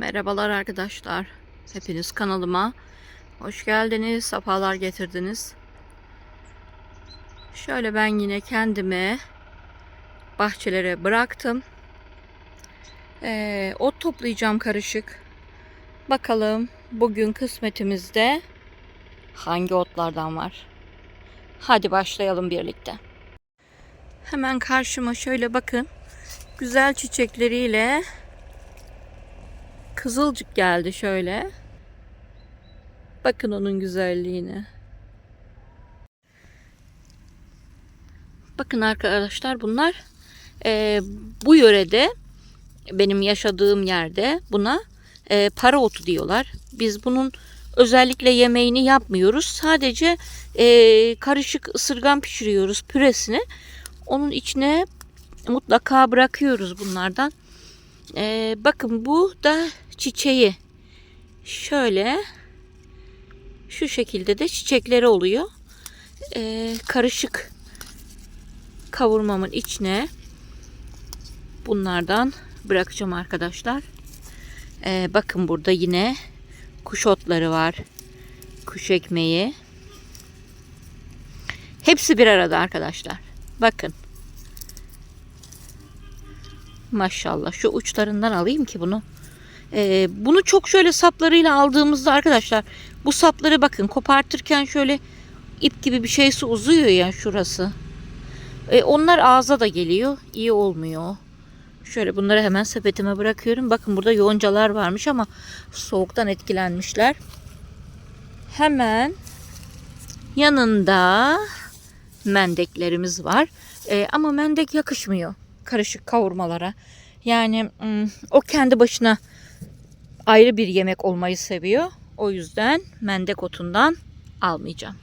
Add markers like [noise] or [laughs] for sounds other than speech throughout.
Merhabalar arkadaşlar. Hepiniz kanalıma hoş geldiniz, sefalar getirdiniz. Şöyle ben yine kendime bahçelere bıraktım. Ee, ot toplayacağım karışık. Bakalım bugün kısmetimizde hangi otlardan var. Hadi başlayalım birlikte. Hemen karşıma şöyle bakın. Güzel çiçekleriyle kızılcık geldi şöyle. Bakın onun güzelliğine. Bakın arkadaşlar bunlar e, bu yörede benim yaşadığım yerde buna e, para otu diyorlar. Biz bunun özellikle yemeğini yapmıyoruz. Sadece e, karışık ısırgan pişiriyoruz püresini. Onun içine mutlaka bırakıyoruz bunlardan. Ee, bakın bu da çiçeği. Şöyle şu şekilde de çiçekleri oluyor. Ee, karışık kavurmamın içine bunlardan bırakacağım arkadaşlar. Ee, bakın burada yine kuş otları var. Kuş ekmeği. Hepsi bir arada arkadaşlar. Bakın. Maşallah şu uçlarından alayım ki bunu. Ee, bunu çok şöyle saplarıyla aldığımızda arkadaşlar bu sapları bakın kopartırken şöyle ip gibi bir şeysi uzuyor ya şurası. Ee, onlar ağza da geliyor. İyi olmuyor. Şöyle bunları hemen sepetime bırakıyorum. Bakın burada yoncalar varmış ama soğuktan etkilenmişler. Hemen yanında mendeklerimiz var. Ee, ama mendek yakışmıyor karışık kavurmalara. Yani o kendi başına ayrı bir yemek olmayı seviyor. O yüzden mendek otundan almayacağım.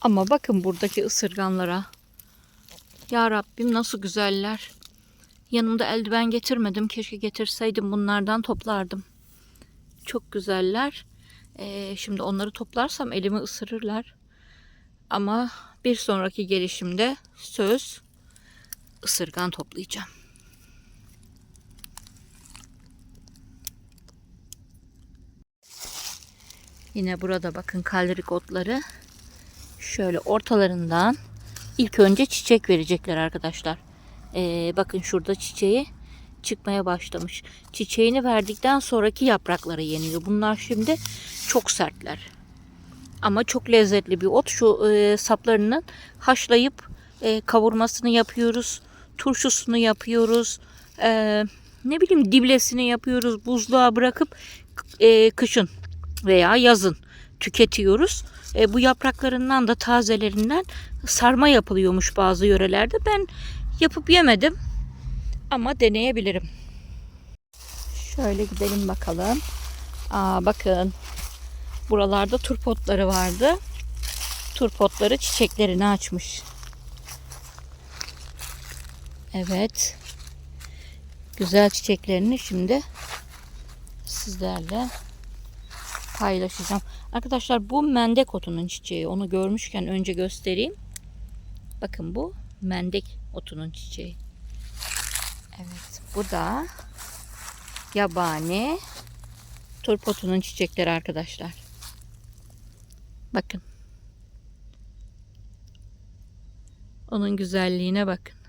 Ama bakın buradaki ısırganlara. Ya Rabbim nasıl güzeller. Yanımda eldiven getirmedim. Keşke getirseydim bunlardan toplardım. Çok güzeller. Ee, şimdi onları toplarsam elimi ısırırlar. Ama bir sonraki gelişimde söz ısırgan toplayacağım. Yine burada bakın kalrik otları. Şöyle ortalarından ilk önce çiçek verecekler arkadaşlar. Ee, bakın şurada çiçeği çıkmaya başlamış. Çiçeğini verdikten sonraki yaprakları yeniyor. Bunlar şimdi çok sertler. Ama çok lezzetli bir ot. Şu e, saplarının haşlayıp e, kavurmasını yapıyoruz. Turşusunu yapıyoruz. E, ne bileyim diblesini yapıyoruz. Buzluğa bırakıp e, kışın veya yazın tüketiyoruz. E, bu yapraklarından da tazelerinden sarma yapılıyormuş bazı yörelerde. Ben yapıp yemedim ama deneyebilirim. Şöyle gidelim bakalım. Aa bakın. Buralarda turpotları vardı. Turpotları çiçeklerini açmış. Evet. Güzel çiçeklerini şimdi sizlerle paylaşacağım. Arkadaşlar bu mendek otunun çiçeği. Onu görmüşken önce göstereyim. Bakın bu mendek otunun çiçeği. Evet. Bu da yabani turpotunun çiçekleri arkadaşlar. Bakın. Onun güzelliğine bakın.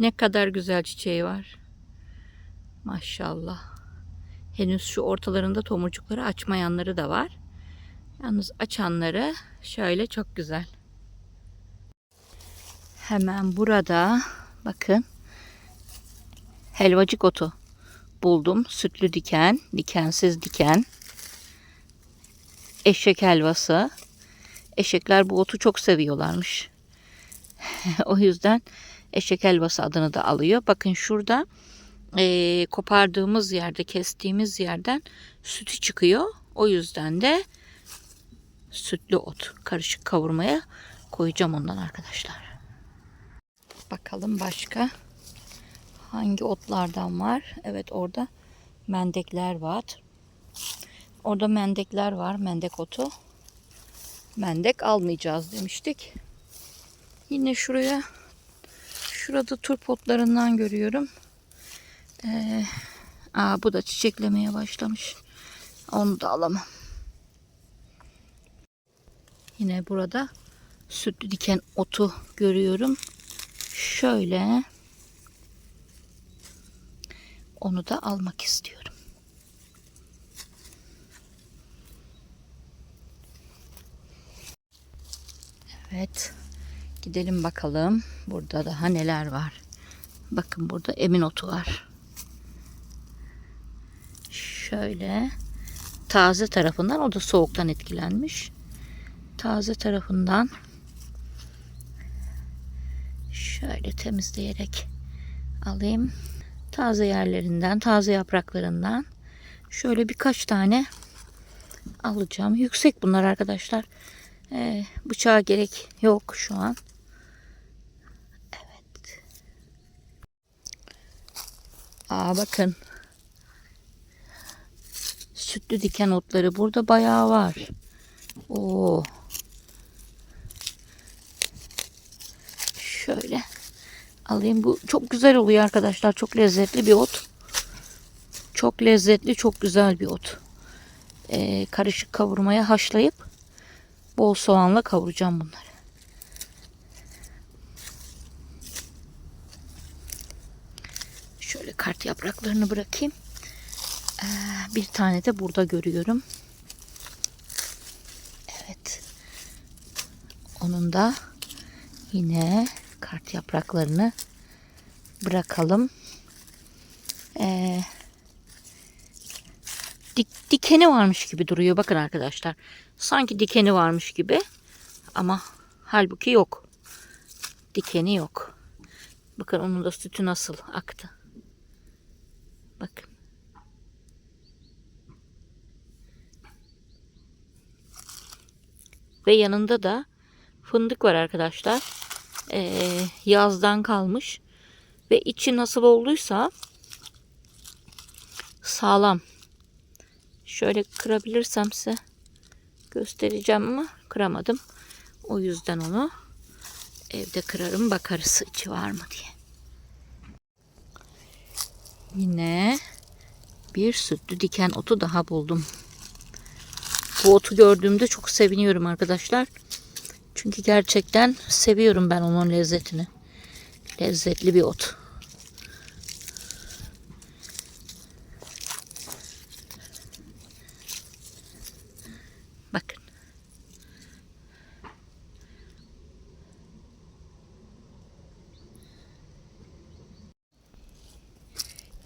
Ne kadar güzel çiçeği var. Maşallah. Henüz şu ortalarında tomurcukları açmayanları da var. Yalnız açanları şöyle çok güzel. Hemen burada bakın helvacık otu buldum. Sütlü diken, dikensiz diken. Eşek helvası. Eşekler bu otu çok seviyorlarmış. [laughs] o yüzden eşek helvası adını da alıyor. Bakın şurada e, kopardığımız yerde, kestiğimiz yerden sütü çıkıyor. O yüzden de sütlü ot karışık kavurmaya koyacağım ondan arkadaşlar. Bakalım başka hangi otlardan var? Evet orada mendekler var. Orada mendekler var. Mendek otu. Mendek almayacağız demiştik. Yine şuraya Şurada turp otlarından görüyorum. Ee, aa, bu da çiçeklemeye başlamış. Onu da alamam. Yine burada sütlü diken otu görüyorum. Şöyle onu da almak istiyorum. Evet. Gidelim bakalım. Burada daha neler var. Bakın burada emin otu var. Şöyle taze tarafından o da soğuktan etkilenmiş. Taze tarafından şöyle temizleyerek alayım. Taze yerlerinden, taze yapraklarından şöyle birkaç tane alacağım. Yüksek bunlar arkadaşlar. Ee, bıçağa gerek yok şu an. Aa bakın. Sütlü diken otları burada bayağı var. Oo. Şöyle alayım. Bu çok güzel oluyor arkadaşlar. Çok lezzetli bir ot. Çok lezzetli, çok güzel bir ot. Ee, karışık kavurmaya haşlayıp bol soğanla kavuracağım bunları. Şöyle kart yapraklarını bırakayım. Ee, bir tane de burada görüyorum. Evet. Onun da yine kart yapraklarını bırakalım. Ee, dik, dikeni varmış gibi duruyor. Bakın arkadaşlar. Sanki dikeni varmış gibi. Ama halbuki yok. Dikeni yok. Bakın onun da sütü nasıl aktı. Bakın. Ve yanında da fındık var arkadaşlar. Ee, yazdan kalmış. Ve içi nasıl olduysa sağlam. Şöyle kırabilirsem size göstereceğim ama kıramadım. O yüzden onu evde kırarım bakarız içi var mı diye. Yine bir sütlü diken otu daha buldum. Bu otu gördüğümde çok seviniyorum arkadaşlar. Çünkü gerçekten seviyorum ben onun lezzetini. Lezzetli bir ot. Bakın.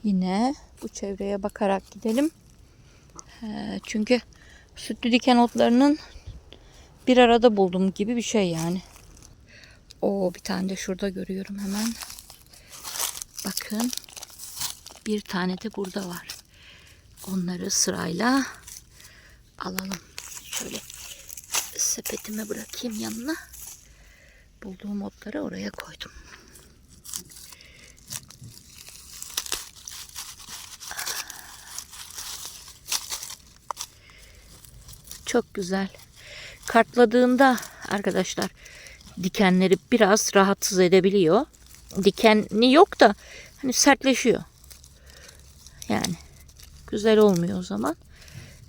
Yine bu çevreye bakarak gidelim. Ee, çünkü sütlü diken otlarının bir arada buldum gibi bir şey yani. O bir tane de şurada görüyorum hemen. Bakın. Bir tane de burada var. Onları sırayla alalım. Şöyle sepetime bırakayım yanına. Bulduğum otları oraya koydum. Çok güzel. Kartladığında arkadaşlar dikenleri biraz rahatsız edebiliyor. Dikenli yok da hani sertleşiyor. Yani güzel olmuyor o zaman.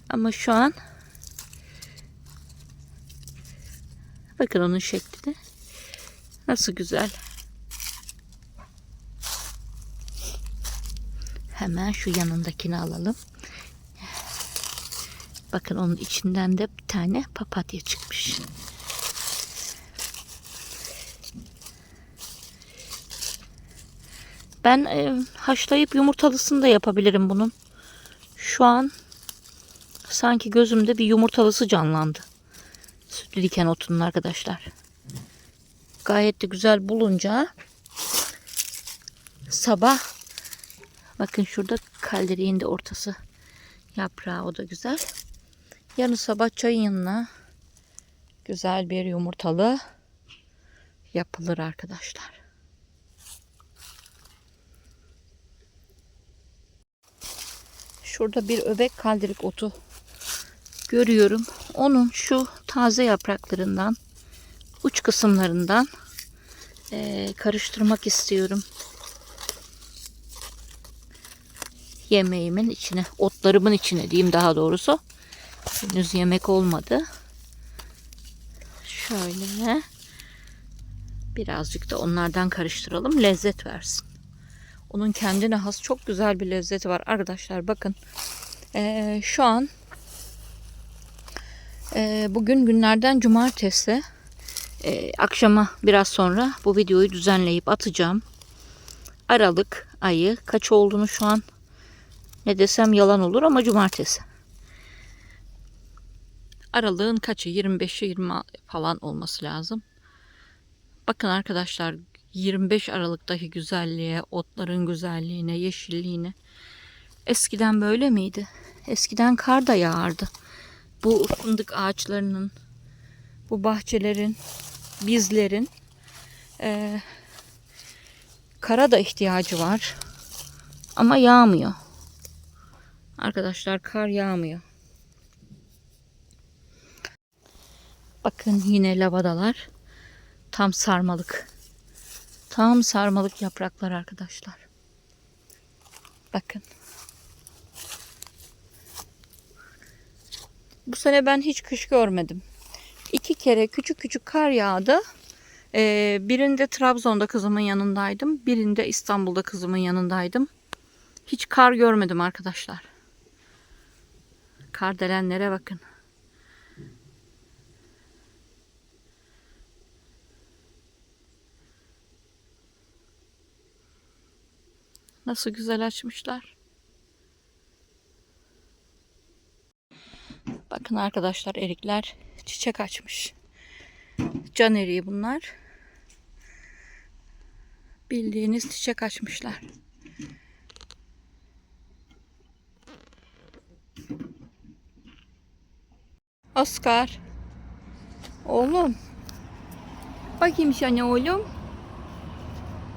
Ama şu an bakın onun şekli nasıl güzel. Hemen şu yanındakini alalım. Bakın onun içinden de bir tane papatya çıkmış. Ben e, haşlayıp yumurtalısını da yapabilirim bunun. Şu an sanki gözümde bir yumurtalısı canlandı. Sütlü diken otunun arkadaşlar. Gayet de güzel bulunca sabah bakın şurada kalderiğin de ortası yaprağı o da güzel. Yarın sabah çayın yanına güzel bir yumurtalı yapılır arkadaşlar. Şurada bir öbek kaldirik otu görüyorum. Onun şu taze yapraklarından uç kısımlarından e, karıştırmak istiyorum. Yemeğimin içine, otlarımın içine diyeyim daha doğrusu. Henüz yemek olmadı. Şöyle birazcık da onlardan karıştıralım. Lezzet versin. Onun kendine has çok güzel bir lezzeti var. Arkadaşlar bakın. Ee, şu an e, bugün günlerden cumartesi. Ee, akşama biraz sonra bu videoyu düzenleyip atacağım. Aralık ayı kaç olduğunu şu an ne desem yalan olur ama cumartesi. Aralığın kaçı? 25'i 20 falan olması lazım. Bakın arkadaşlar 25 Aralık'taki güzelliğe, otların güzelliğine, yeşilliğine. Eskiden böyle miydi? Eskiden kar da yağardı. Bu fındık ağaçlarının, bu bahçelerin, bizlerin eee, kara da ihtiyacı var. Ama yağmıyor. Arkadaşlar kar yağmıyor. Bakın yine lavadalar. Tam sarmalık. Tam sarmalık yapraklar arkadaşlar. Bakın. Bu sene ben hiç kış görmedim. İki kere küçük küçük kar yağdı. Ee, birinde Trabzon'da kızımın yanındaydım. Birinde İstanbul'da kızımın yanındaydım. Hiç kar görmedim arkadaşlar. Kardelenlere bakın. Nasıl güzel açmışlar. Bakın arkadaşlar erikler çiçek açmış. Can eriği bunlar. Bildiğiniz çiçek açmışlar. Oscar. Oğlum. Bakayım sana oğlum.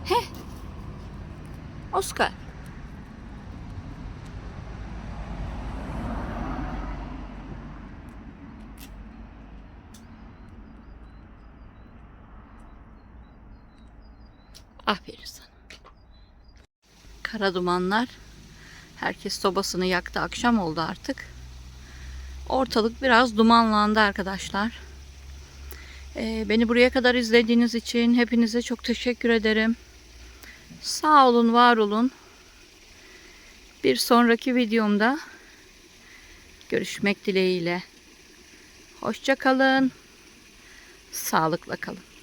Heh. Oscar. Aferin sana. Kara dumanlar. Herkes sobasını yaktı. Akşam oldu artık. Ortalık biraz dumanlandı arkadaşlar. Ee, beni buraya kadar izlediğiniz için hepinize çok teşekkür ederim. Sağ olun, var olun. Bir sonraki videomda görüşmek dileğiyle. Hoşça kalın. Sağlıkla kalın.